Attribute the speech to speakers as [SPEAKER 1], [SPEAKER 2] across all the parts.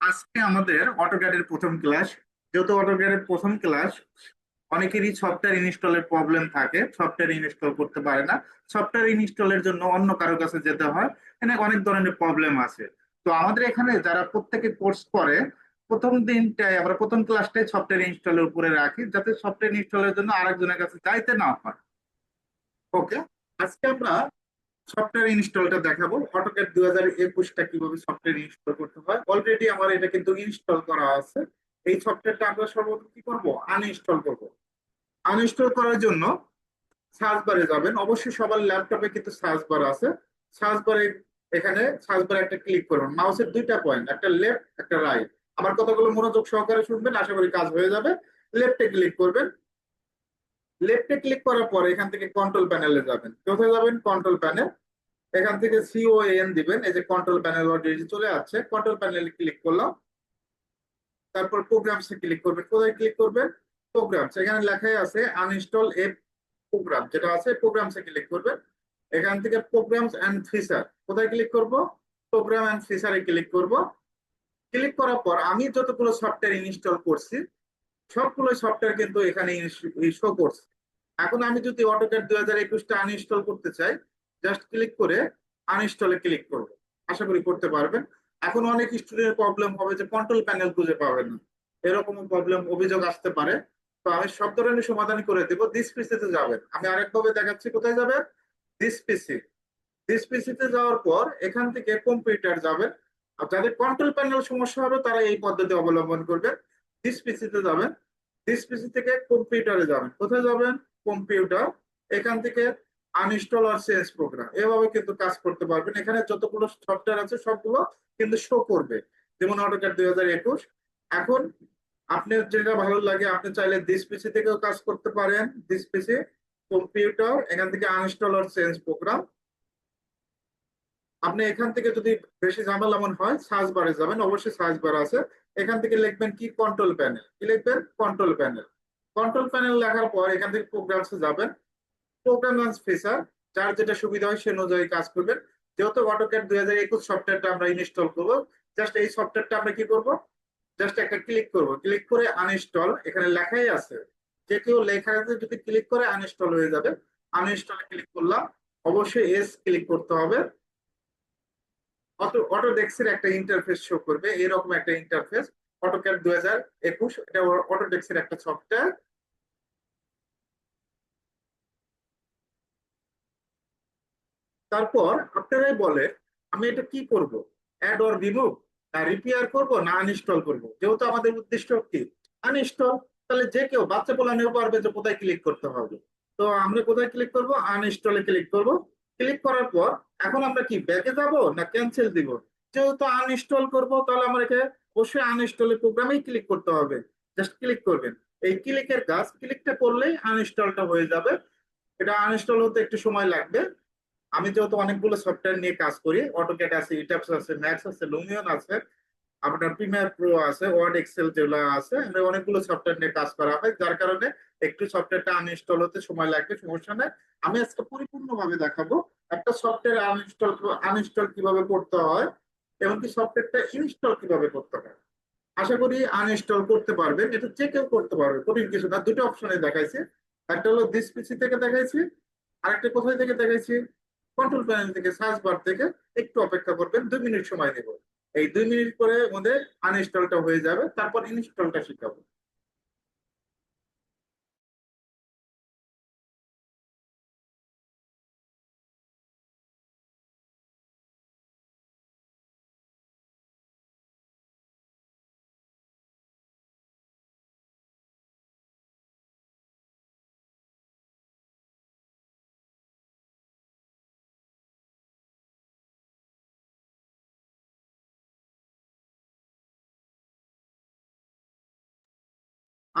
[SPEAKER 1] আজকে আমাদের অটোক্যাডের প্রথম ক্লাস যেহেতু অটোক্যাডের প্রথম ক্লাস অনেকেরই সফটওয়্যার ইনস্টলের প্রবলেম থাকে। সফটওয়্যার ইনস্টল করতে পারে না। সফটওয়্যার ইনস্টলের জন্য অন্য কারও কাছে যেতে হয়। এখানে অনেক ধরনের প্রবলেম আছে। তো আমাদের এখানে যারা প্রত্যেকে কোর্স করে, প্রথম দিনটাই আমরা প্রথম ক্লাসটাই সফটওয়্যার ইনস্টলের উপরে রাখি, যাতে সফটওয়্যার ইনস্টলের জন্য আরেকজনের কাছে যাইতে না হয়। ওকে আজকে আমরা সফটওয়্যার ইনস্টলটা দেখাবো। অটোক্যাড দুই হাজার একুশটা কীভাবে সফটওয়্যার ইনস্টল করতে হয়। অলরেডি আমার এটা কিন্তু ইনস্টল করা আছে। এই সফটওয়্যারটা আমরা সর্বপ্রথম কি করব? আনইনস্টল করব। আনইনস্টল করার জন্য সার্চ বারে যাবেন। অবশ্যই সবার ল্যাপটপে কিন্তু সার্চ বার আছে। সার্চ বারে এখানে সার্চ বারে একটা ক্লিক করবেন মাউসের দুইটা পয়েন্ট একটা লেফট একটা রাইট আমার কথাগুলো মনোযোগ সহকারে শুনবেন, আশা করি কাজ হয়ে যাবে। লেফটে ক্লিক করবেন। লেফটে ক্লিক করার পর এখান থেকে কন্ট্রোল প্যানেলে যাবেন। কোথায় যাবেন? কন্ট্রোল প্যানেল এখান থেকে সিওএন দিবেন, এই যে কন্ট্রোল প্যানেল অলরেডি চলে আসছে কন্ট্রোল প্যানেলে ক্লিক করলাম। তারপর প্রোগ্রামসে ক্লিক করবেন। কোথায় ক্লিক করবেন? প্রোগ্রামস এখানে লেখাই আছে আনইনস্টল এ প্রোগ্রাম যেটা আছে প্রোগ্রামসে ক্লিক করবেন। এখান থেকে প্রোগ্রামস এন্ড ফিচার কোথায় ক্লিক করব? প্রোগ্রাম এন্ড ফিচারে ক্লিক করব। ক্লিক করার পর আমি যতগুলো সফটওয়্যার ইনস্টল করছি, সবগুলো সফটওয়্যার কিন্তু এখানে শো করছে। এখন আমি যদি অটোক্যাড দুই হাজার একুশটা আনইনস্টল করতে চাই জাস্ট ক্লিক করে আনইনস্টলে ক্লিক করব। আশা করি করতে পারবেন। এখন অনেক স্টুডেন্টের প্রবলেম হবে যে কন্ট্রোল প্যানেল খুঁজে পাবেন না। এরকম প্রবলেম অভিযোগ আসতে পারে। তো আমি সব ধরনের সমাধান করে দেবো। দিস পিসিতে যাবেন। আমি আরেকভাবে দেখাচ্ছি, কোথায় যাবেন? দিস পিসি দিস পিসিতে যাওয়ার পর এখান থেকে কম্পিউটার যাবেন। আর যাদের কন্ট্রোল প্যানেল সমস্যা হবে, তারা এই পদ্ধতি অবলম্বন করবেন। দিস পিসিতে যাবেন। দিস পিসি থেকে কম্পিউটারে যাবেন। কোথায় যাবেন? কম্পিউটার এখান থেকে আনইনস্টল আর চেঞ্জ প্রোগ্রাম এভাবে কিন্তু কাজ করতে পারবেন। এখানে যতগুলো সফটওয়্যার আছে, সবগুলো কিন্তু শো করবে। যেমন অটোক্যাড দুই হাজার একুশ। এখন আপনার যেটা ভালো লাগে, আপনি চাইলে দিস পিসি থেকেও কাজ করতে পারেন। দিস পিসি কম্পিউটার এখান থেকে আনইনস্টল আর চেঞ্জ প্রোগ্রাম আপনি এখান থেকে যদি বেশি ঝামেলা মন হয় সার্চ বারে যাবেন। অবশ্যই সার্চ বার আছে। এখান থেকে লিখবেন কি কন্ট্রোল প্যানেল কি লিখবেন? কন্ট্রোল প্যানেল কন্ট্রোল প্যানেল লেখার পর এখান থেকে প্রোগ্রামসে যাবেন। যার যেটা সুবিধা হয় সে অনুযায়ী কাজ করবেন যেহেতু অটোক্যাড দুই হাজার একুশ সফটওয়্যারটা আমরা ইনস্টল করব জাস্ট এই সফটওয়্যারটা আমরা কি করব? জাস্ট একটা ক্লিক করব। ক্লিক করে আনইনস্টল এখানে লেখাই আছে যে কেউ লেখাতে যদি ক্লিক করে আনইনস্টল হয়ে যাবে। আনইনস্টলে ক্লিক করলাম, অবশ্যই এস ক্লিক করতে হবে। অটো অটো ডেক্সের একটা ইন্টারফেস শো করবে, এরকম একটা ইন্টারফেস অটোক্যাড দুই হাজার একুশ, এটা অটো ডেক্সের একটা সফটওয়্যার তারপর আপনারাই বলে আমি এটা কি করব? অ্যাড অর রিমুভ রিপেয়ার করব, না আনইনস্টল করব? যেহেতু আমাদের উদ্দেশ্য কি? আনইনস্টল তাহলে যে কেউ বাচ্চা পোলানেও পারবে যে কোথায় ক্লিক করতে হবে। তো আমরা কোথায় ক্লিক করব? আনইনস্টলে ক্লিক করব। ক্লিক করার পর এখন আমরা কি ব্যাকে যাব না ক্যান্সেল দিব? যেহেতু আনইনস্টল করব, তাহলে আমাকে অবশ্যই আনইনস্টলের প্রোগ্রামেই ক্লিক করতে হবে। জাস্ট ক্লিক করবেন। এই ক্লিকের কাজ ক্লিকটা করলেই আনইনস্টলটা হয়ে যাবে। এটা আনইনস্টল হতে একটু সময় লাগবে। আমি যেহেতু অনেকগুলো সফটওয়্যার নিয়ে কাজ করি অটোক্যাড আছে ইটাপস আছে ম্যাক্স আছে লুমিয়ন আছে, আপনার প্রিমিয়ার প্রো আছে ওয়ার্ড এক্সেল যেগুলো আছে, আমরা অনেকগুলো সফটওয়্যার নিয়ে কাজ করা হয়, যার কারণে একটু সফটওয়্যারটা আনইনস্টল হতে সময় লাগবে, সমস্যা নেই। আমি আজকে পরিপূর্ণভাবে দেখাবো একটা সফটওয়্যার আনইনস্টল আনইনস্টল কীভাবে করতে হয়, এমনকি সফটওয়্যারটা ইনস্টল কীভাবে করতে হয়। আশা করি আনইনস্টল করতে পারবেন, এটা যে কেউ করতে পারবে, কঠিন কিছু না, দুটো অপশনে দেখাইছি। একটা হলো দিস পিসি থেকে দেখাইছি, আরেকটা কোথায় থেকে দেখাইছি? কন্ট্রোল প্যানেল থেকে সার্চ বার থেকে একটু অপেক্ষা করবেন, দুই মিনিট সময় নেব। এই দুই মিনিট পরে আমাদের আনইনস্টলটা হয়ে যাবে, তারপর ইনস্টলটা শিখাবো।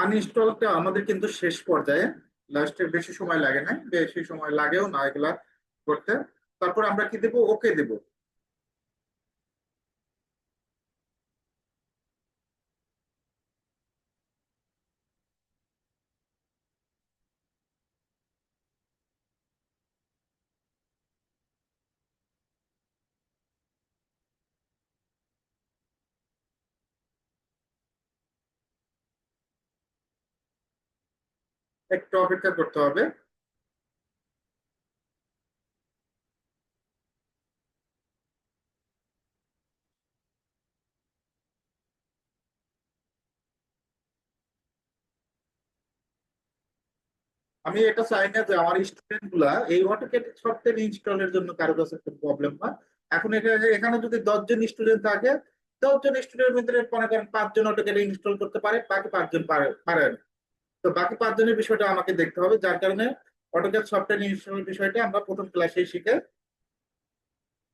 [SPEAKER 1] আনইনস্টলটা আমাদের কিন্তু শেষ পর্যায়ে। লাস্টে বেশি সময় লাগে না বেশি সময় লাগেও না এগুলা করতে। তারপর আমরা কি দেবো? ওকে দেবো। একটু অপেক্ষা করতে হবে। আমি এটা চাই না যে আমার স্টুডেন্টগুলা এই অটোকেট সফটওয়্যার ইনস্টলের জন্য কারও কাছে প্রবলেম হয়। এখন এখানে যদি দশজন স্টুডেন্ট থাকে, দশজন স্টুডেন্টের ভিতরে মনে করেন পাঁচজন অটোকেট ইনস্টল করতে পারে, বাকি পাঁচজন পারে পারে না। তো বাকি পাঁচজনের বিষয়টা আমাকে দেখতে হবে, যার কারণে অটোক্যাট সফটওয়্যার ইনস্টলের বিষয়টা আমরা প্রথম ক্লাসে শিখে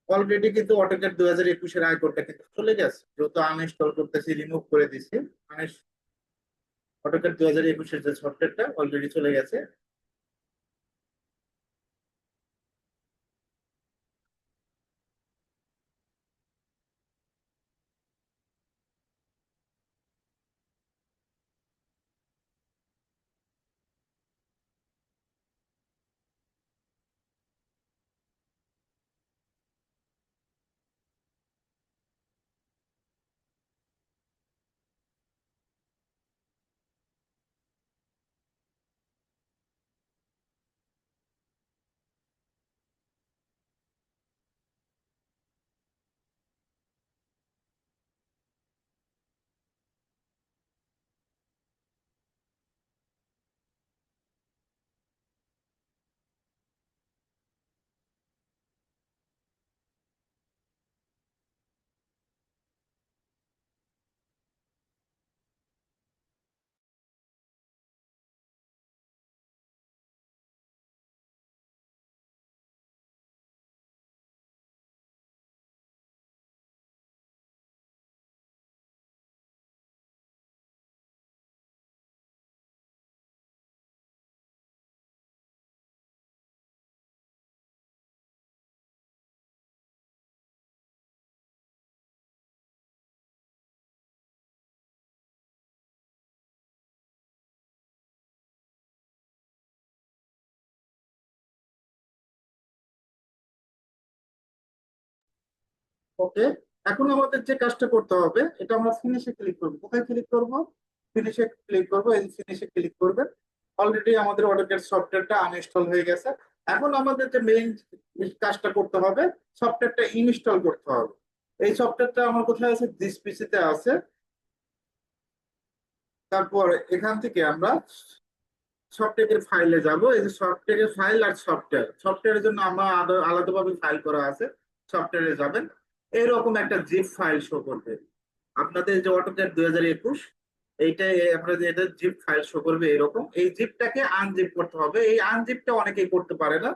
[SPEAKER 1] অলরেডি কিন্তু অটোক্যাট দুই হাজার একুশের আইকনটা কিন্তু চলে গেছে। যেহেতু আনইনস্টল করতেছি রিমুভ করে দিছি অটোক্যাট দুই হাজার একুশের যে সফটওয়্যারটা অলরেডি চলে গেছে। ওকে, এখন আমাদের যে কাজটা করতে হবে, এটা আমরা ফিনিশে ক্লিক করব। কোথায় ক্লিক করব? ফিনিশে ক্লিক করব এই ফিনিশে ক্লিক করবেন। অলরেডি আমাদের অটোক্যাড সফটওয়্যারটা আনইনস্টল হয়ে গেছে। এখন আমাদের যে মেইন কাজটা করতে হবে সফটওয়্যারটা ইনস্টল করতে হবে। এই সফটওয়্যারটা আমার কোথায় আছে? দিস পিসিতে আছে। তারপর এখান থেকে আমরা সফটওয়্যারের ফাইলে যাব। এই যে সফটওয়্যারের ফাইল আর সফটওয়্যার সফটওয়্যারের জন্য আমরা আলাদাভাবে ফাইল করা আছে। সফটওয়্যারে যাবেন। এরকম একটা জিপ ফাইল শো করবে। আপনাদের যে অটোক্যাড দুই হাজার একুশ, এইটাই আপনাদের এটা জিপ ফাইল শো করবে এরকম। এই জিপটাকে আনজিপ করতে হবে। এই আনজিপটা অনেকেই করতে পারে না।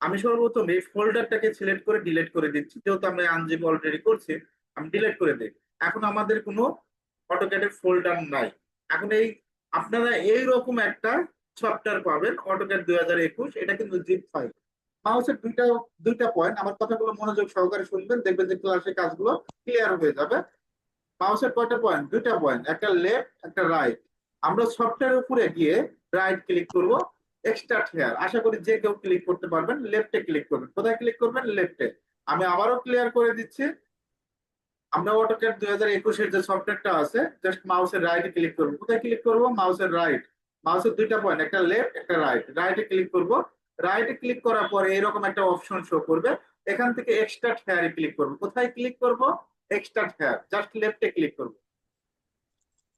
[SPEAKER 1] আমি সর্বপ্রথম এই ফোল্ডারটাকে সিলেক্ট করে ডিলিট করে দিচ্ছি। যেহেতু আমরা আনজিপ অলরেডি করছি, আমি ডিলিট করে দিই। এখন আমাদের কোনো অটোক্যাডের ফোল্ডার নাই। এখন এই, আপনারা এইরকম একটা সফটওয়্যার পাবেন অটোক্যাড দুই হাজার একুশ। এটা কিন্তু জিপ ফাইল মাউসের দুইটা দুইটা পয়েন্ট আমার কথাগুলো মনোযোগ সহকারে শুনবেন, দেখবেন যে ক্লাসের কাজগুলো ক্লিয়ার হয়ে যাবে। মাউসের কয়টা পয়েন্ট দুইটা পয়েন্ট একটা লেফট একটা রাইট আমরা সফটওয়্যার উপরে গিয়ে রাইট ক্লিক করব এক্সট্রাক্ট হেয়ার আশা করি যে কেউ ক্লিক করতে পারবেন লেফটে ক্লিক করবেন। কোথায় ক্লিক করবেন? লেফটে আমি আবারও ক্লিয়ার করে দিচ্ছি। আমরা অটোক্যাড দুই হাজার একুশের যে সফটওয়্যারটা আছে জাস্ট মাউসের রাইটে ক্লিক করব। কোথায় ক্লিক করব? মাউসের রাইট মাউসের দুইটা পয়েন্ট একটা লেফট একটা রাইট রাইটে ক্লিক করব। রাইটে ক্লিক করার পরে এরকম একটা অপশন শো করবে। এখান থেকে এক্সট্রাক্ট হেয়ারে ক্লিক করব। কোথায় ক্লিক করব? এক্সট্রাক্ট হেয়ার জাস্ট লেফটে ক্লিক করব।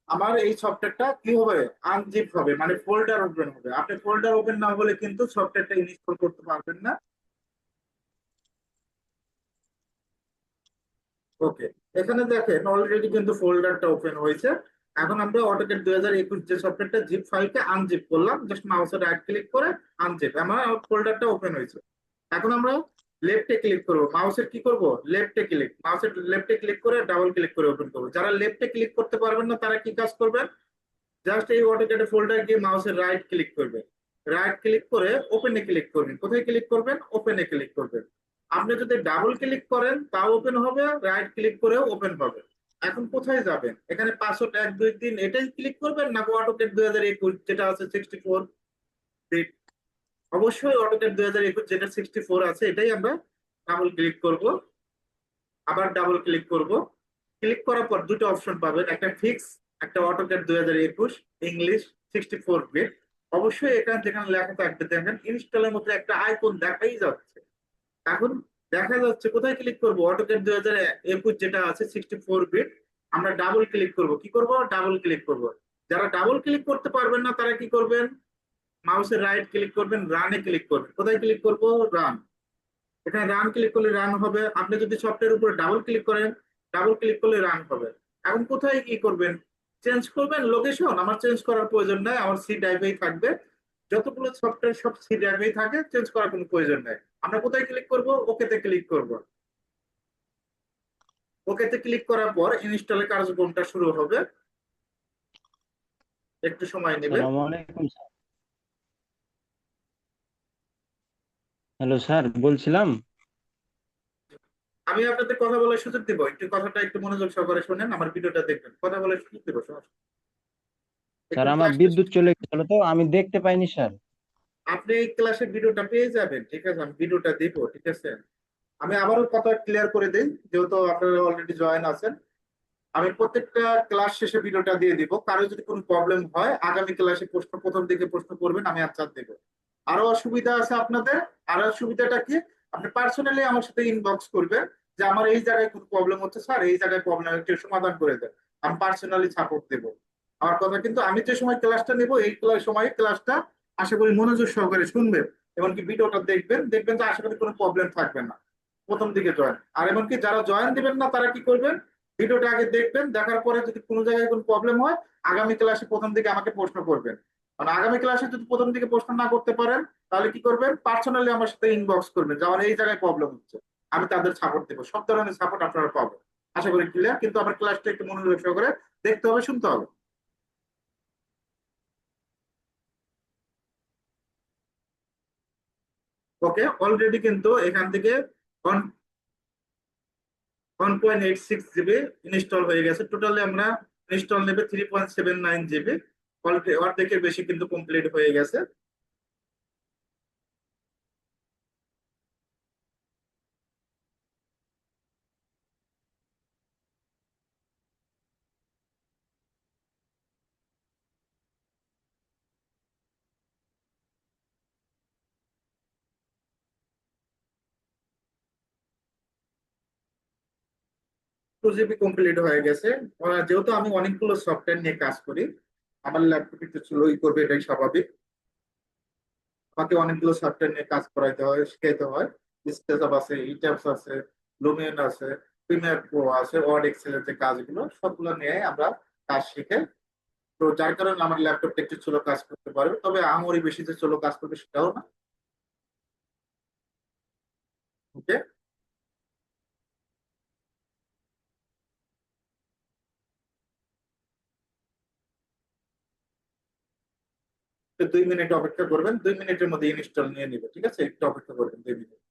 [SPEAKER 1] আমার এই সফটওয়্যারটা কি হবে? আনজিপ হবে মানে ফোল্ডার ওপেন হবে। আপনি ফোল্ডার ওপেন না হলে কিন্তু সফটওয়্যারটা ইনস্টল করতে পারবেন না। ওকে এখানে দেখেন অলরেডি কিন্তু ফোল্ডারটা ওপেন হয়েছে। এখন আমরা অটোকেট দুই হাজার একুশ যে সফটওয়্যারটা জিপ ফাইলকে আনজিপ করলাম জাস্ট মাউসের রাইট ক্লিক করে আনজিপ আমার ফোল্ডারটা ওপেন হয়েছে। এখন আমরা লেফটে ক্লিক করব। মাউসের কি করব? লেফটে ক্লিক মাউসের লেফটে ক্লিক করে ডাবল ক্লিক করে ওপেন করব। যারা লেফটে ক্লিক করতে পারবেন না, তারা কি কাজ করবেন? জাস্ট এই অটোকেটে ফোল্ডার গিয়ে মাউসের রাইট ক্লিক করবেন। রাইট ক্লিক করে ওপেনে ক্লিক করবেন। কোথায় ক্লিক করবেন? ওপেনে ক্লিক করবেন। আপনি যদি ডাবল ক্লিক করেন, তাও ওপেন হবে রাইট ক্লিক করেও ওপেন হবে। এখন কোথায় যাবেন? এখানে পাসওয়ার্ড এক, দুই, তিন, এটাই ক্লিক করবেন না অটোকেট দুই হাজার একুশ, যেটা আছে সিক্সটি ফোর অবশ্যই অটোকেট দুই হাজার একুশ, যেটা সিক্সটি ফোর আছে, এটাই আমরা ডাবল ক্লিক করব। আবার ডাবল ক্লিক করব। ক্লিক করার পর দুটো অপশন পাবেন, একটা ফিক্স একটা অটোকেট দুই হাজার একুশ ইংলিশ সিক্সটি ফোর বিট অবশ্যই এখানে যেখানে লেখা থাকবে দেখেন ইনস্টলের মধ্যে একটা আইকন দেখাই যাচ্ছে। এখন দেখা যাচ্ছে, কোথায় ক্লিক করব? অটোকেট দুই হাজার একুশ যেটা আছে সিক্সটি ফোর বিট আমরা ডাবল ক্লিক করব। কি করব? ডাবল ক্লিক করব। যারা ডাবল ক্লিক করতে পারবেন না, তারা কি করবেন? মাউসের রাইট ক্লিক করবেন রানে ক্লিক করবেন। কোথায় ক্লিক করব? রান এখানে রান ক্লিক করলে রান হবে। আপনি যদি সফটওয়্যার উপরে ডাবল ক্লিক করেন ডাবল ক্লিক করলে রান হবে। এখন কোথায় কি করবেন? চেঞ্জ করবেন? লোকেশন আমার চেঞ্জ করার প্রয়োজন নাই। আমার সি ড্রাইভেই থাকবে। যতগুলো সফটওয়্যার সব সি ড্রাইভেই থাকে। চেঞ্জ করার কোনো প্রয়োজন নাই। আমরা কোথায় ক্লিক করব? ওকেতে ক্লিক করব। ওকেতে ক্লিক করার পর ইনস্টলের কার্যক্রমটা শুরু হবে। একটু সময় নেবে।
[SPEAKER 2] স্যার। হ্যালো স্যার বলছিলাম।
[SPEAKER 1] আমি আপনাদের কথা বলার সুযোগ দিব। একটু কথাটা একটু মনোযোগ সহকারে শোনেন আমার ভিডিওটা দেখবেন। কথা বলার সুযোগ দিব নেই।
[SPEAKER 2] স্যার আমার বিদ্যুৎ চলে গেছিল তো আমি দেখতে পাইনি স্যার।
[SPEAKER 1] আপনি ক্লাসের ভিডিওটা পেয়ে যাবেন, ঠিক আছে? আমি ভিডিওটা দিব, ঠিক আছে? আমি আবারও কথা ক্লিয়ার করে দিই, যেহেতু আপনারা অলরেডি জয়েন আছেন। আমি প্রত্যেকটা ক্লাস শেষে ভিডিওটা দিয়ে দিব। কারও যদি কোনো প্রবলেম হয়, আগামী ক্লাসে প্রশ্ন, প্রথম দিকে প্রশ্ন করবেন, আমি আনসার দেবো। আরও অসুবিধা আছে আপনাদের? আরও সুবিধাটা কি? আপনি পার্সোনালি আমার সাথে ইনবক্স করবেন যে আমার এই জায়গায় কোনো প্রবলেম হচ্ছে, স্যার, এই জায়গায় প্রবলেম একটু সমাধান করে দেন। আমি পার্সোনালি সাপোর্ট দেবো। আমার কথা কিন্তু আমি যে সময় ক্লাসটা নেব, এই সময় ক্লাসটা আশা করি মনোযোগ সহকারে শুনবেন এমনকি ভিডিওটা দেখবেন দেখবেন যে আশা করি কোনো প্রবলেম থাকবে না। প্রথম দিকে জয়েন আর এমনকি যারা জয়েন দিবেন না, তারা কি করবেন? ভিডিওটা আগে দেখবেন, দেখার পরে যদি কোনো জায়গায় কোনো প্রবলেম হয়, আগামী ক্লাসে প্রথম দিকে আমাকে প্রশ্ন করবেন। মানে আগামী ক্লাসে যদি প্রথম দিকে প্রশ্ন না করতে পারেন, তাহলে কি করবেন? পার্সোনালি আমার সাথে ইনবক্স করবেন, যে আমার এই জায়গায় প্রবলেম হচ্ছে। আমি তাদের সাপোর্ট দেবো। সব ধরনের সাপোর্ট আপনারা পাবেন। আশা করি ক্লিয়ার কিন্তু আমার ক্লাসটা একটু মনোযোগ সহকারে দেখতে হবে, শুনতে হবে। ওকে অলরেডি কিন্তু এখান থেকে one point eight six GB install হয়ে গেছে। টোটালি আমরা ইনস্টল নেবে three point seven nine GB অর্ধেকের বেশি কিন্তু কমপ্লিট হয়ে গেছে। টু জিবি কমপ্লিট হয়ে গেছে। যেহেতু আমি অনেকগুলো সফটওয়্যার নিয়ে কাজ করি, আমার ল্যাপটপ একটু স্লোই করবে, এটাই স্বাভাবিক। আমাকে অনেকগুলো সফটওয়্যার নিয়ে কাজ করাইতে হয়, শিখাইতে হয়। স্কেচআপ আছে ইট্যাপস আছে লুমিয়ন আছে প্রিমিয়ার প্রো আছে ওয়ার্ড এক্সেলের যে কাজগুলো, সবগুলো নিয়ে আমরা কাজ শিখে, তো যার কারণে আমার ল্যাপটপটা একটু স্লো কাজ করতে পারবে। তবে আমারই বেশি যে স্লো কাজ করবে সেটাও না। ওকে দুই মিনিট অপেক্ষা করবেন, দুই মিনিটের মধ্যে ইনস্টল নিয়ে নেবে, ঠিক আছে? একটু অপেক্ষা করবেন, দুই মিনিট।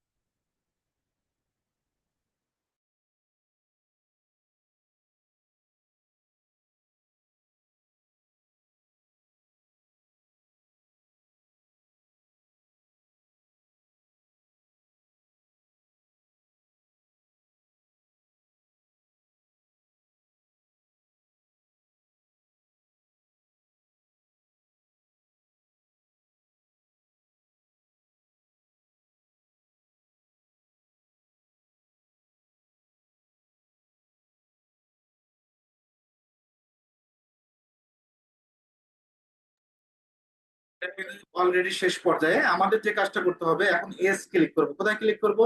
[SPEAKER 1] অলরেডি শেষ পর্যায়ে আমাদের যে কাজটা করতে হবে, এখন এস ক্লিক করব। কোথায় ক্লিক করব?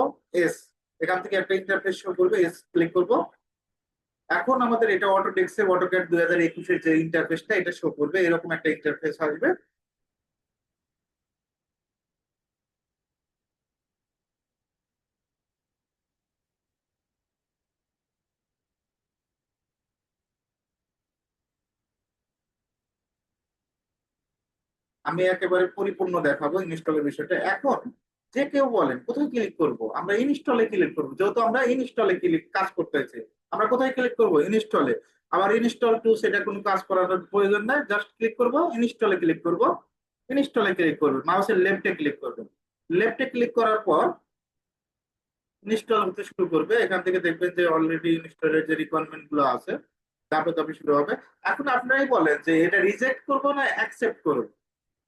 [SPEAKER 1] এস এখান থেকে একটা ইন্টারফেস শো করবে এস ক্লিক করব। এখন আমাদের এটা অটোডেক্সের অটোক্যাট দুই হাজার একুশের যে ইন্টারফেসটা এটা শো করবে। এরকম একটা ইন্টারফেস আসবে। আমি একেবারে পরিপূর্ণ দেখাবো ইনস্টলের বিষয়টা। এখন যে কেউ বলেন, কোথায় ক্লিক করব? আমরা ইনস্টলে ক্লিক করব। যেহেতু আমরা ইনস্টলে ক্লিক কাজ করতেছি আমরা কোথায় ক্লিক করব? ইনস্টলে আবার ইনস্টল টু সেটা কোনো কাজ করার প্রয়োজন নাই জাস্ট ক্লিক করব ইনস্টলে ক্লিক করব ইনস্টলে ক্লিক করবেন মাউসের লেফটে ক্লিক করবেন লেফটে ক্লিক করার পর ইনস্টল হতে শুরু করবে। এখান থেকে দেখবেন যে অলরেডি ইনস্টলের যে রিকোয়ারমেন্টগুলো আছে তারপর তবে শুরু হবে। এখন আপনারাই বলেন যে এটা রিজেক্ট করব না অ্যাকসেপ্ট করব?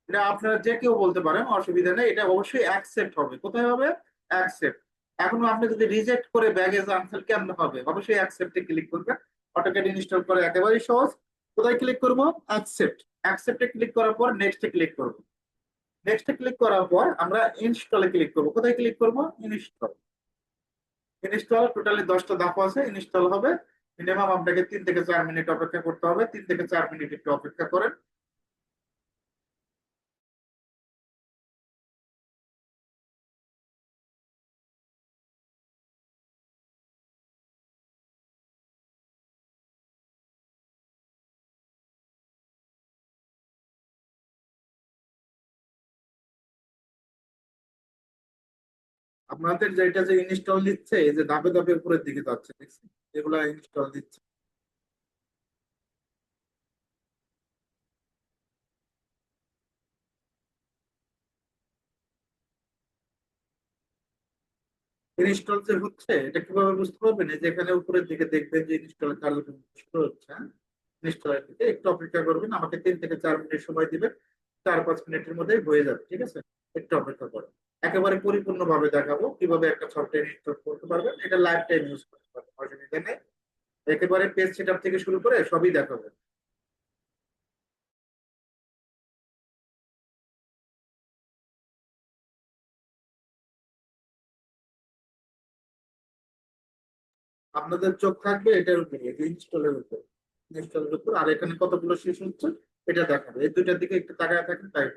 [SPEAKER 1] এটা আপনারা যে কেউ বলতে পারেন, অসুবিধা নেই, এটা অবশ্যই অ্যাকসেপ্ট হবে। কোথায় হবে? অ্যাকসেপ্ট এখন আপনি যদি রিজেক্ট করে ব্যাগেজ আনসার কেমন হবে? অবশ্যই অ্যাকসেপ্টে ক্লিক করবেন। অটোক্যাড ইনস্টল করে একেবারেই সহজ। কোথায় ক্লিক করব? অ্যাকসেপ্ট অ্যাকসেপ্টে ক্লিক করার পর নেক্সটে ক্লিক করব। নেক্সটে ক্লিক করার পর আমরা ইনস্টলে ক্লিক করব। কোথায় ক্লিক করব? ইনস্টল ইনস্টল টোটালি দশটা ধাপ আছে ইনস্টল হবে। মিনিমাম আপনাকে তিন থেকে চার মিনিট অপেক্ষা করতে হবে। তিন থেকে চার মিনিট একটু অপেক্ষা করেন। আপনাদের যেটা যে ইনস্টল দিচ্ছে, এই যে ধাপে ধাপে উপরের দিকে যাচ্ছে, দেখছেন? এগুলা ইনস্টল দিচ্ছে। ইনস্টল যে হচ্ছে, এটা কীভাবে বুঝতে পারবেন? যে এখানে উপরের দিকে দেখবেন যে ইনস্টল কার্যক্রম শুরু হচ্ছে ইনস্টলের দিকে। একটু অপেক্ষা করবেন, আমাকে তিন থেকে চার মিনিট সময় দিবেন, চার পাঁচ মিনিটের মধ্যেই হয়ে যাবে, ঠিক আছে? একটু অপেক্ষা করেন একেবারে পরিপূর্ণভাবে দেখাবো কীভাবে একটা সফটওয়্যার ইনস্টল করতে পারবেন। এটা লাইফ টাইম ইউজ করতে পারবেন অসুবিধা নেই একেবারে পেজ সেটআপ থেকে শুরু করে সবই দেখাবো। আপনাদের চোখ থাকবে এটার উপরে ইনস্টলের উপর। ইনস্টলের উপর, আর এখানে কতগুলো শেষ হচ্ছে, এটা দেখাবে। এই দুইটার দিকে একটু তাকায় থাকেন, তাই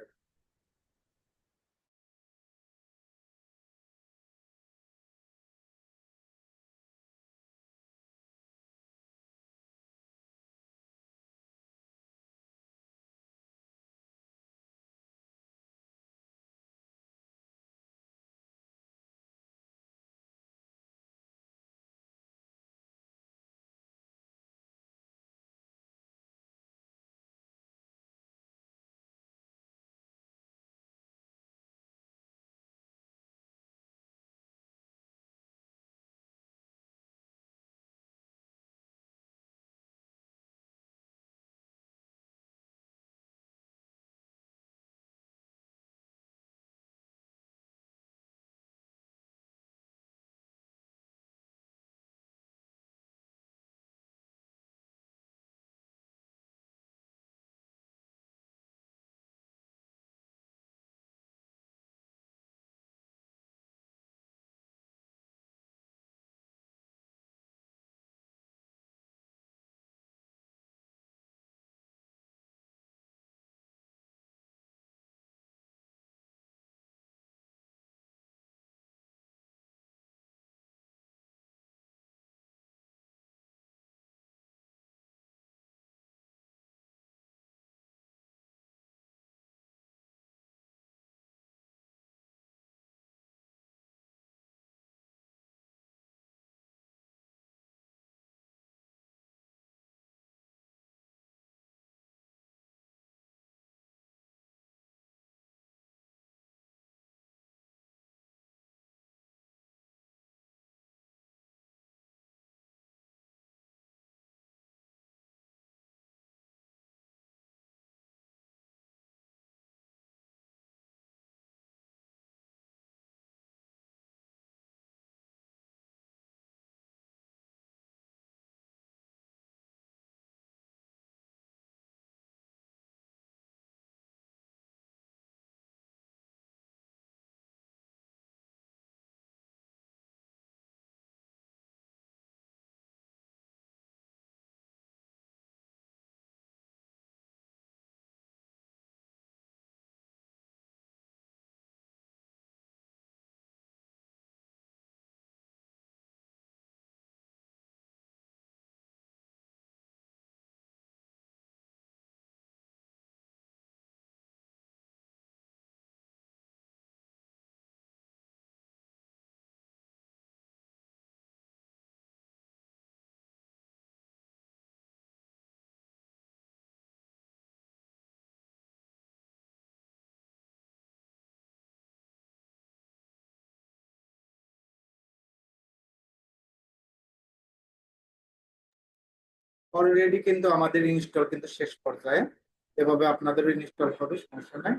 [SPEAKER 1] অলরেডি কিন্তু আমাদের ইনস্টল কিন্তু শেষ পর্যায়ে। এভাবে আপনাদের ইনস্টল হবে, সমস্যা নাই।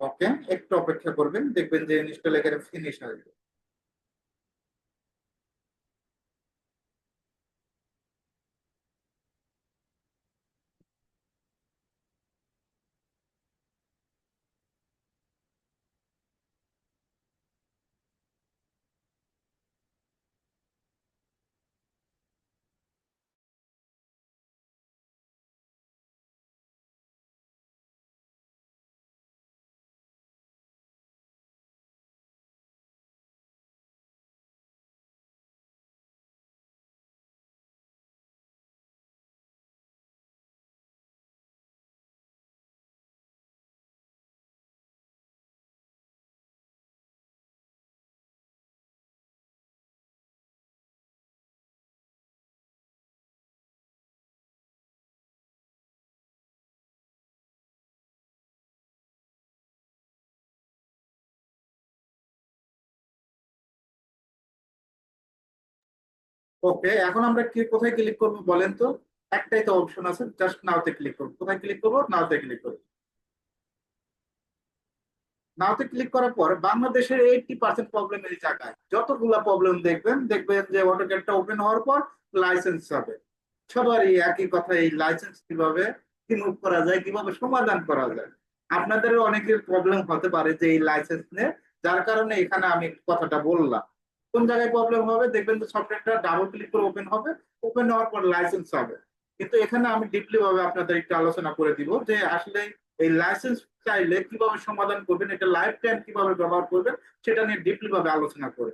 [SPEAKER 1] ওকে একটু অপেক্ষা করবেন, দেখবেন যে ইনস্টল এখানে ফিনিশ হয়ে যাবে ওকে এখন আমরা কি, কোথায় ক্লিক করব বলেন তো? একটাই তো অপশন আছে জাস্ট নাওতে ক্লিক করব। কোথায় ক্লিক করব? নাওতে ক্লিক করব। নাওতে ক্লিক করার পর বাংলাদেশের এইটটি পার্সেন্ট প্রবলেম এই জায়গায়। যতগুলা প্রবলেম দেখবেন দেখবেন যে অটোক্যাডটা ওপেন হওয়ার পর লাইসেন্স হবে। সবারই একই কথা, এই লাইসেন্স কীভাবে রিমুভ করা যায়, কীভাবে সমাধান করা যায়। আপনাদের অনেকের প্রবলেম হতে পারে যে এই লাইসেন্স নিয়ে। যার কারণে এখানে আমি কথাটা বললাম। কোন জায়গায় প্রবলেম হবে, দেখবেন যে সফটওয়্যারটা ডাবল ক্লিক করে ওপেন হবে ওপেন হওয়ার পর লাইসেন্স হবে। কিন্তু এখানে আমি ডিপলি ভাবে আপনাদের একটু আলোচনা করে দিব যে আসলে এই লাইসেন্স চাইলে কীভাবে সমাধান করবেন, এটা লাইফ টাইম কীভাবে ব্যবহার করবেন, সেটা নিয়ে ডিপলি ভাবে আলোচনা করে।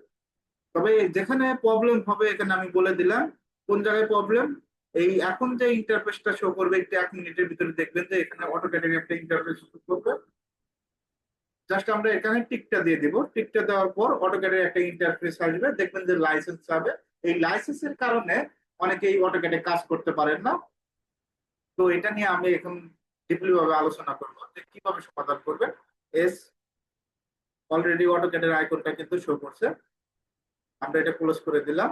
[SPEAKER 1] তবে যেখানে প্রবলেম হবে, এখানে আমি বলে দিলাম, কোন জায়গায় প্রবলেম এই এখন যে ইন্টারফেসটা শো করবে, একটু এক মিনিটের ভিতরে দেখবেন যে এখানে অটোক্যাডের একটা ইন্টারফেস শো করবে। জাস্ট আমরা এখানে টিকটা দিয়ে দিব। টিকটা দেওয়ার পর অটোক্যাডের একটা ইন্টারফেস আসবে। দেখবেন যে লাইসেন্স যাবে এই লাইসেন্সের কারণে অনেকে এই অটোক্যাডে কাজ করতে পারেন না। তো এটা নিয়ে আমি এখন ডিপলি ভাবে আলোচনা করব যে কীভাবে সমাধান করবেন। এস অলরেডি অটোক্যাডের আইকনটা কিন্তু শো করছে। আমরা এটা ক্লোজ করে দিলাম।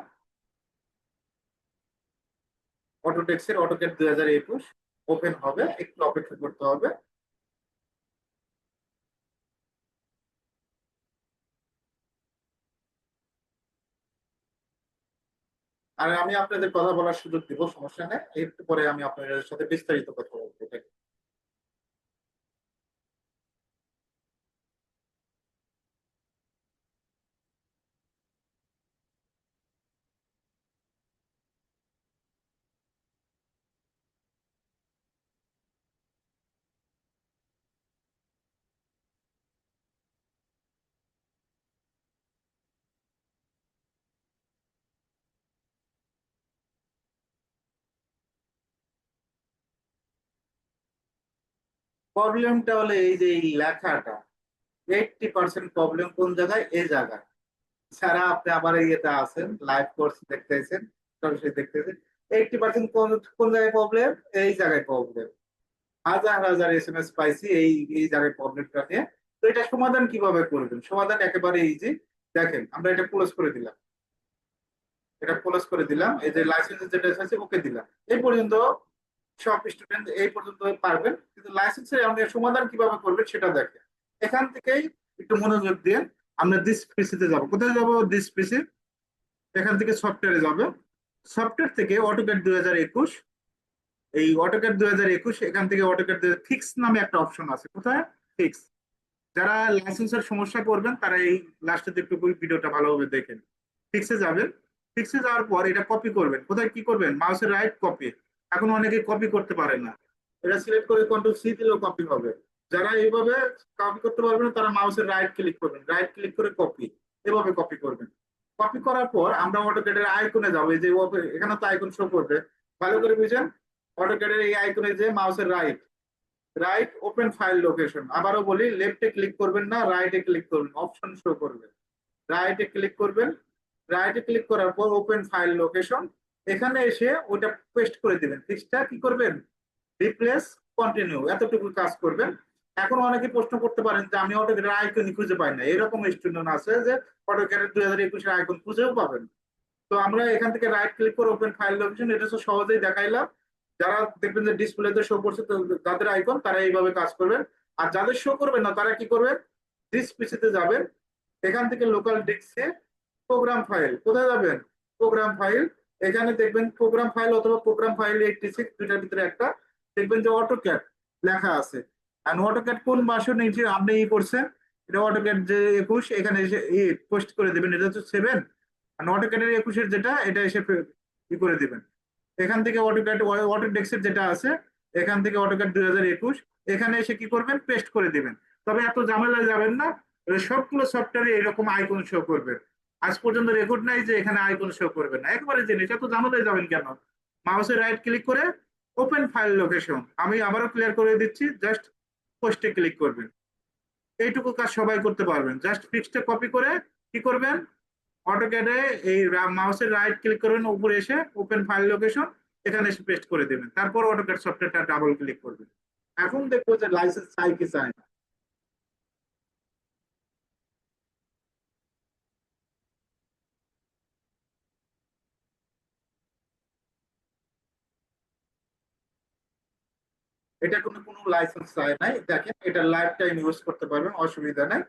[SPEAKER 1] অটোটেক্সের অটোক্যাড দুই হাজার একুশ ওপেন হবে। একটু অপেক্ষা করতে হবে। আর আমি আপনাদের কথা বলার সুযোগ দিব, সমস্যা নেই। এরপরে পরে আমি আপনাদের সাথে বিস্তারিত কথা বলব। প্রবলেমটা হলো এই যে এই লেখাটা এইটটি পার্সেন্ট প্রবলেম কোন জায়গায়? এই জায়গায়। ছাড়া আপনি আবার ইয়েতে আছেন লাইভ কোর্স দেখতেছেন, সরাসরি দেখতেছেন এইটটি পার্সেন্ট কোন কোন জায়গায় প্রবলেম এই জায়গায় প্রবলেম হাজার হাজার এস এম এস পাইছি এই এই জায়গায় প্রবলেমটা নিয়ে। তো এটা সমাধান কীভাবে করবেন? সমাধান একেবারে ইজি দেখেন, আমরা এটা ক্লোজ করে দিলাম। এটা ক্লোজ করে দিলাম। এই যে লাইসেন্স যেটা আছে ওকে দিলাম। এই পর্যন্ত সব স্টুডেন্ট এই পর্যন্ত পারবেন। কিন্তু লাইসেন্সের আপনি সমাধান কীভাবে করবেন সেটা দেখেন। এখান থেকেই একটু মনোযোগ দিয়ে আমরা দিস পিসিতে যাব। কোথায় যাব দিস পিসি এখান থেকে সফটওয়্যারে যাবে। সফটওয়্যার থেকে অটোক্যাড দুই হাজার একুশ। এই অটোক্যাড দুই হাজার একুশ, এখান থেকে অটোক্যাড ফিক্স নামে একটা অপশন আছে। কোথায়? ফিক্স যারা লাইসেন্সের সমস্যা করবেন তারা এই লাস্টের একটু ভিডিওটা ভালোভাবে দেখেন ফিক্সে যাবেন। ফিক্সে যাওয়ার পর এটা কপি করবেন। কোথায় কি করবেন? মাউসের রাইট কপি এখন অনেকে কপি করতে পারে না। এটা সিলেক্ট করে কন্ট্রোল সি দিলেও কপি হবে। যারা এইভাবে কপি করতে পারবেন তারা মাউসের রাইট ক্লিক করবেন। রাইট ক্লিক করে কপি এভাবে কপি করবেন। কপি করার পর আমরা অটোক্যাডের আইকনে যাব। এই যে এখানে তো আইকন শো করবে। ভালো করে বুঝেন অটোক্যাডের এই আইকনে যে মাউসের right right open file location আবারও বলি লেফটে ক্লিক করবেন না রাইটে ক্লিক করবেন। অপশন শো করবে। রাইটে ক্লিক করবেন। রাইটে ক্লিক করার পর ওপেন ফাইল লোকেশন এখানে এসে ওটা পেস্ট করে দিবেন। ফিক্সটা কি করবেন? রিপ্লেস কন্টিনিউ এতটুকু কাজ করবেন। এখন অনেকে প্রশ্ন করতে পারেন যে, আমি অটোক্যাডের আইকন খুঁজে পাই না। এরকম স্টুডেন্ট আছে যে অটোক্যাডের দুই হাজার একুশের আইকন খুঁজেও পাবেন। তো আমরা এখান থেকে রাইট ক্লিক করে ওপেন ফাইল লোকেশন এটা তো সহজেই দেখাইলাম। যারা দেখবেন যে ডিসপ্লেতে শো করছে, তো যাদের আইকন তারা এইভাবে কাজ করবেন। আর যাদের শো করবে না, তারা কি করবেন? ডিস পিসিতে যাবেন। এখান থেকে লোকাল ডিস্কে প্রোগ্রাম ফাইল কোথায় যাবেন? প্রোগ্রাম ফাইল এখানে দেখবেন প্রোগ্রাম ফাইল অথবা প্রোগ্রাম ফাইল এইটটি সিক্স দুইটার ভিতরে একটা দেখবেন যে অটোক্যাট লেখা আছে। আর অটোক্যাট কোন বাসন নিচে আপনি ই করছেন, এটা অটোক্যাট যে একুশ, এখানে এসে ই পোস্ট করে দেবেন। এটা হচ্ছে সেভেন আর অটোক্যাটের একুশের যেটা, এটা এসে ই করে দিবেন। এখান থেকে অটোক্যাট অটোডেক্সের যেটা আছে, এখান থেকে অটোক্যাট দুই হাজার একুশ, এখানে এসে কি করবেন? পেস্ট করে দিবেন। তবে এত ঝামেলায় যাবেন না। সবগুলো সফটওয়্যারে এরকম আইকন শো করবে। আজ পর্যন্ত রেকর্ড নাই যে এখানে আইকন শো করবে না। একবারে জিনিস, এত ঝামেলায় যাবেন কেন? মাউসে রাইট ক্লিক করে ওপেন ফাইল লোকেশন আমি আবারও ক্লিয়ার করে দিচ্ছি জাস্ট পোস্টে ক্লিক করবেন। এইটুকু কাজ সবাই করতে পারবেন। জাস্ট ফিক্সডে কপি করে কি করবেন? অটোক্যাডে এই মাউসের রাইট ক্লিক করবেন, উপরে এসে ওপেন ফাইল লোকেশন এখানে এসে পেস্ট করে দেবেন। তারপর অটোক্যাড সফটওয়্যারটা ডাবল ক্লিক করবেন। এখন দেখব যে লাইসেন্স চাই কি চায় না। এটা কোনো কোনো লাইসেন্স চায় নাই। দেখেন, এটা লাইফ টাইম ইউজ করতে পারবেন, অসুবিধা নাই।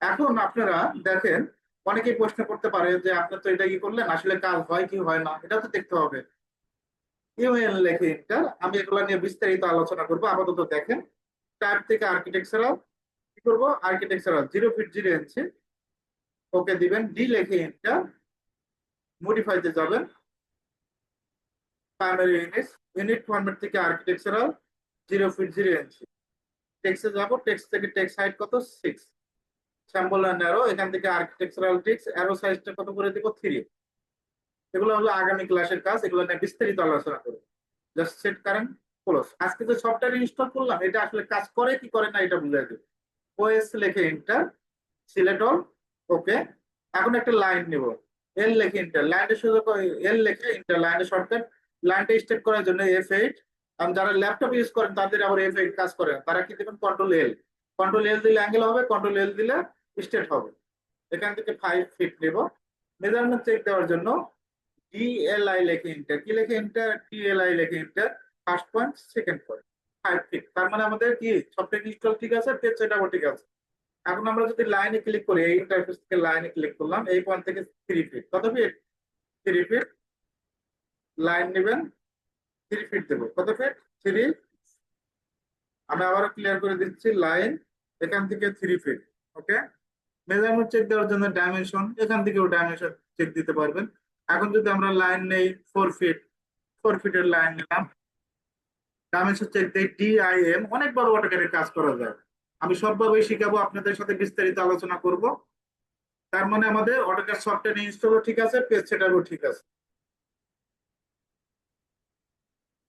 [SPEAKER 1] এখন আপনারা দেখেন, অনেকেই প্রশ্ন করতে পারে যে আপনার তো এটা কি করলেন? আসলে কাজ হয় কি হয় না? এটা তো দেখতে হবে। ইউএন লেখে ইন্টার আমি এগুলো নিয়ে বিস্তারিত আলোচনা করব। আপাতত দেখেন টাইপ থেকে আর্কিটেকচারাল কি করব? Architectural zero feet zero inch okay দিবেন ডি লেখে ইন্টার মডিফাইতে যাবেন। প্রাইমারি ইউনিট ইউনিট ফরম্যাট থেকে architectural zero feet zero inch. টেক্সে যাব টেক্সট থেকে টেক্সট হাইট কত? সিক্স স্যাম্পল অ্যান্ড অ্যারো এখান থেকে আর্কিটেকচারাল টেক্সট অ্যারো সাইজটা কত করে দিব? থ্রি এগুলো হলো আগামী ক্লাসের কাজ, এগুলো নিয়ে বিস্তারিত আলোচনা করব। জাস্ট সেট কারেন্ট ক্লোজ আজকে যে সফটওয়্যার ইনস্টল করলাম, এটা আসলে কাজ করে কি করে না, এটা বুঝে দেবে। ওএস লেখে ইন্টার সিলেক্ট অল ওকে এখন একটা লাইন নিব। এল লেখে ইন্টার লাইনের শুধু এল লেখে ইন্টার লাইনের শর্টকাট লাইনটা স্টেট করার জন্য এফ এইট আর যারা ল্যাপটপ ইউজ করেন, তাদের আবার এফ কাজ করেন তারা কি দেবেন কন্ট্রোল এল কন্ট্রোল এল দিলে অ্যাঙ্গেল হবে কন্ট্রোল এল দিলে স্টেট হবে। এখান থেকে ফাইভ ফিট নেব। মেজারমেন্ট চেক দেওয়ার জন্য ডিএলআই লেখে ইন্টার কি লেখে ইন্টার ডিএলআই লেখে enter first point second point five feet তার মানে আমাদের কি? সফটওয়্যার ইনস্টল ঠিক আছে, পেজ সেটাও ঠিক আছে। এখন আমরা যদি লাইনে ক্লিক করি, এই ইন্টারফেস থেকে লাইনে ক্লিক করলাম, এই পয়েন্ট থেকে থ্রি ফিট কত ফিট থ্রি ফিট লাইন নেবেন। থ্রি ফিট দেবো। কত ফিট থ্রি আমি আবারও ক্লিয়ার করে দিচ্ছি লাইন এখান থেকে three feet okay measurement check দেওয়ার জন্য ডাইমেনশন এখান থেকেও ডাইমেনশন চেক দিতে পারবেন। এখন যদি আমরা লাইন নেই ফোর ফিট ফোর ফিটের লাইন নিলাম ডাইমেনশন চেক দিই ডিআইএম অনেক বড় অটোক্যাডের কাজ করা যায়। আমি সবভাবেই শিখাবো, আপনাদের সাথে বিস্তারিত আলোচনা করব। তার মানে আমাদের অটোক্যাড সফটওয়্যার ইনস্টলও ঠিক আছে পেজ সেটারও ঠিক আছে।